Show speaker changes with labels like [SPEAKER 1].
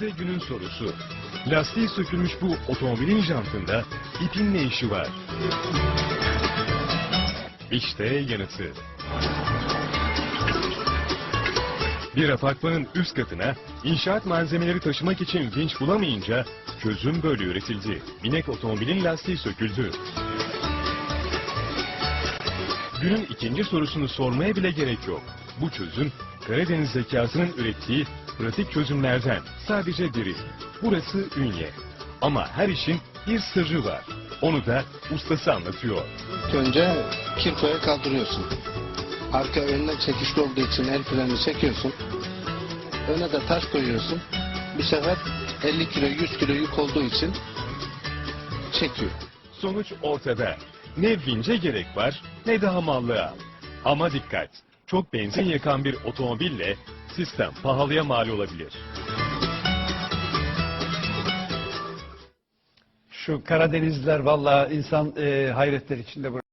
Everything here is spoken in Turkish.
[SPEAKER 1] İşte günün sorusu. Lastiği sökülmüş bu otomobilin jantında ipin ne işi var? İşte yanıtı. Bir apartmanın üst katına inşaat malzemeleri taşımak için vinç bulamayınca çözüm böyle üretildi. Binek otomobilin lastiği söküldü. Günün ikinci sorusunu sormaya bile gerek yok. Bu çözüm Karadeniz zekasının ürettiği pratik çözümlerden sadece biri. Burası Ünye. Ama her işin bir sırrı var. Onu da ustası anlatıyor.
[SPEAKER 2] İlk önce kirkoya kaldırıyorsun. Arka önüne çekişli olduğu için el freni çekiyorsun. Öne de taş koyuyorsun. Bu sefer 50 kilo 100 kilo yük olduğu için çekiyor.
[SPEAKER 1] Sonuç ortada. Ne vince gerek var ne de hamallığa. Ama dikkat! Çok benzin yakan bir otomobille sistem pahalıya mal olabilir.
[SPEAKER 3] Şu Karadenizliler vallahi insan e, hayretler içinde bırakıyor.